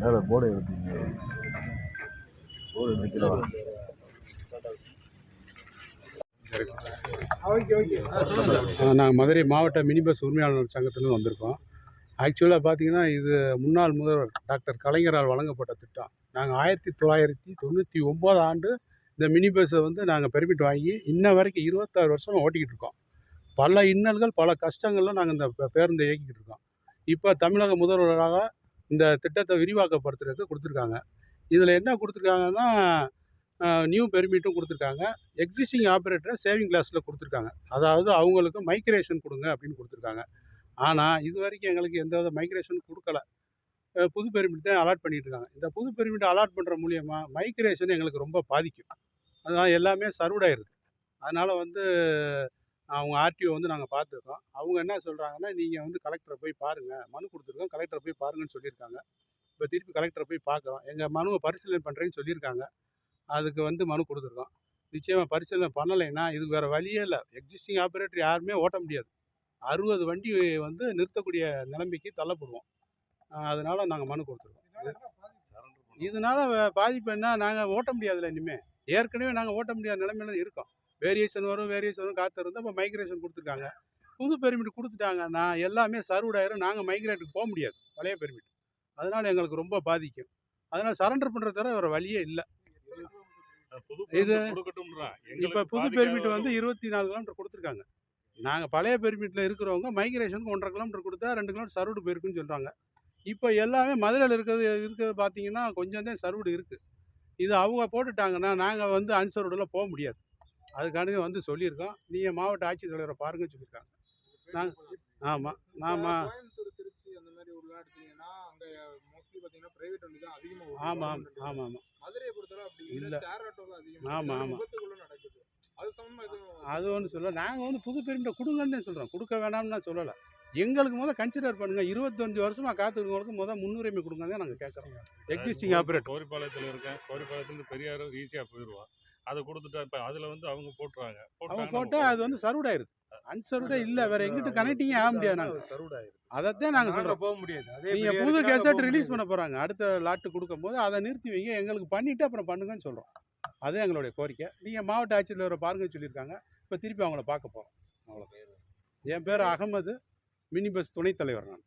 மேலே போர்டு எடுத்தீங்க போர்டு எடுத்துக்கலாம் நாங்கள் மதுரை மாவட்ட மினி பஸ் உரிமையாளர் சங்கத்திலேருந்து வந்திருக்கோம். ஆக்சுவலாக பார்த்தீங்கன்னா இது முன்னாள் முதல்வர் டாக்டர் கலைஞரால் வழங்கப்பட்ட திட்டம். நாங்கள் ஆயிரத்தி தொள்ளாயிரத்தி தொண்ணூற்றி ஒம்பது ஆண்டு இந்த மினி பஸ்ஸை வந்து நாங்கள் பெர்மிட் வாங்கி இன்ன வரைக்கும் இருபத்தாறு வருஷமாக ஓட்டிக்கிட்டு இருக்கோம். பல இன்னல்கள் பல கஷ்டங்கள்லாம் நாங்கள் இந்த பேருந்தை இயக்கிக்கிட்டு இருக்கோம். இப்போ தமிழக முதல்வராக இந்த திட்டத்தை விரிவாக்கப்படுத்துறதுக்கு கொடுத்துருக்காங்க. இதில் என்ன கொடுத்துருக்காங்கன்னா நியூ பெர்மிட்டும் கொடுத்துருக்காங்க. எக்ஸிஸ்டிங் ஆப்ரேட்டரை சேவிங் கிளாஸில் கொடுத்துருக்காங்க. அதாவது அவங்களுக்கு மைக்ரேஷன் கொடுங்க அப்படின்னு கொடுத்துருக்காங்க. ஆனால் இது வரைக்கும் எங்களுக்கு எந்த வித மைக்ரேஷன் கொடுக்கல. புது பெர்மிட் தான் அலாட் பண்ணிகிட்டு இருக்காங்க இந்த புது பெர்மிட் அலாட் பண்ணுற மூலியமாக மைக்ரேஷன் எங்களுக்கு ரொம்ப பாதிக்கும். அதனால் எல்லாமே சர்வ் அதனால் வந்து அவங்க ஆர்டிஓ வந்து நாங்கள் பார்த்துருக்கோம். அவங்க என்ன சொல்கிறாங்கன்னா நீங்கள் வந்து கலெக்டரை போய் பாருங்கள் மனு கொடுத்துருக்கோம். கலெக்டரை போய் பாருங்கன்னு சொல்லியிருக்காங்க. இப்போ திருப்பி கலெக்டரை போய் பார்க்குறோம். எங்கள் மனுவை பரிசீலனை பண்ணுறேன்னு சொல்லியிருக்காங்க. அதுக்கு வந்து மனு கொடுத்துருக்கோம். நிச்சயமாக பரிசீலனை பண்ணலைன்னா இதுக்கு வேறு வழியே இல்லை. எக்ஸிஸ்டிங் ஆப்ரேட்டர் யாருமே ஓட்ட முடியாது. அறுபது வண்டி வந்து நிறுத்தக்கூடிய நிலைமைக்கு தள்ளப்படுவோம். அதனால நாங்கள் மனு கொடுத்துருக்கோம். இதனால பாதிப்பு? என்ன? நாங்கள் ஓட்ட முடியாதுல்ல இனிமேல் ஏற்கனவே நாங்கள் ஓட்ட முடியாத நிலைமையில இருக்கோம். வேரியேஷன் வரும் வேரியேஷன் வரும் காற்று இருந்தால் இப்போ மைக்ரேஷன் கொடுத்துருக்காங்க. புது பெர்மிட் கொடுத்துட்டாங்கன்னா எல்லாமே சர்வ் ஆயிரும். நாங்கள் மைக்ரேட்டுக்கு போக முடியாது. பழைய பெர்மிட் அதனால எங்களுக்கு ரொம்ப பாதிக்கும். அதனால் சரண்டர் பண்ணுற தவிர வேறு வழியே இல்லை. இது. இப்போ புது பெர்மிட் வந்து. இருபத்தி நாலு கிலோமீட்டர் கொடுத்துருக்காங்க. நாங்கள் பழைய பெர்மிட்டில் இருக்கிறவங்க மைக்ரேஷனுக்கு ஒன்றரை கிலோமீட்டர் கொடுத்தா ரெண்டு கிலோமீட்டர் சர்வடு போயிருக்குன்னு சொல்கிறாங்க இப்போ எல்லாமே மதுரையில் இருக்கிறது இருக்கிறது பார்த்தீங்கன்னா கொஞ்சம் தான் சர்வடு இருக்குது இது அவங்க போட்டுட்டாங்கன்னா நாங்கள் வந்து அன்சர்வடில் போக முடியாது. அதுக்காண்டி வந்து சொல்லியிருக்கோம். நீங்கள் மாவட்ட ஆட்சித்தலைவரை பாருங்கன்னு சொல்லியிருக்காங்க. நாங்கள் ஆமாம் ஆமாம் கோயம்புத்தூர் திருச்சி அந்த மாதிரி ஊர்லாம் எடுத்தீங்கன்னா அங்க மோஸ்ட்லி பாத்தீங்கன்னா பிரைவேட் வண்டி தான் அதிகமா ஓடுது. ஆமாம் ஆமாம் ஆமாம் இல்ல. இல்ல. சேர் ஆட்டோ தான் அதிகமா. ஆமா, இருக்கு. ஆமா. விபத்துக்குள்ள நடக்குது. அது ஒன்று சொல்ல நாங்கள் வந்து புது பெருமிட்டை கொடுங்கன்னு சொல்கிறோம் கொடுக்க வேணாம்னு நான் சொல்லலை. எங்களுக்கு முதல் கன்சிடர் பண்ணுங்க. இருபத்தஞ்சு வருஷமா காத்துக்கிறவங்களுக்கு முதல் முன்னுரிமை கொடுங்க நாங்கள் கேட்குறோம் எக்ஸிஸ்டிங் நான் ஆப்ரேட்டர் கோரிப்பாளையத்தில் இருக்கேன். கோரிப்பாளையத்துலேருந்து பெரியார் ஈஸியாக போயிடுவான் அதை கொடுத்துட்டா இப்போ அதில் வந்து அவங்க போட்டுறாங்க. அவங்க போட்டால் அது வந்து சர்வ்ட் ஆயிருது அன்சர்வ்டே இல்லை. வேற எங்கிட்ட கனெக்டிங்கே ஆக முடியாது நாங்கள் அதைத்தான் நாங்கள் சொல்கிறோம் போக முடியாது. அதே நீங்கள் புது கேசட் ரிலீஸ் பண்ண போகிறாங்க அடுத்த லாட்டு கொடுக்கும்போது அதை நிறுத்தி வைங்க. எங்களுக்கு பண்ணிவிட்டு அப்புறம் பண்ணுங்கன்னு சொல்கிறோம் அதுதான் எங்களுடைய கோரிக்கை. நீங்கள் மாவட்ட ஆட்சித்தலைவரை பாருங்கன்னு சொல்லியிருக்காங்க. இப்போ திருப்பி அவங்கள பார்க்க போகிறோம் அவ்வளோ என் பேர் அகமது. மினி பஸ் துணைத் தலைவர் நான்.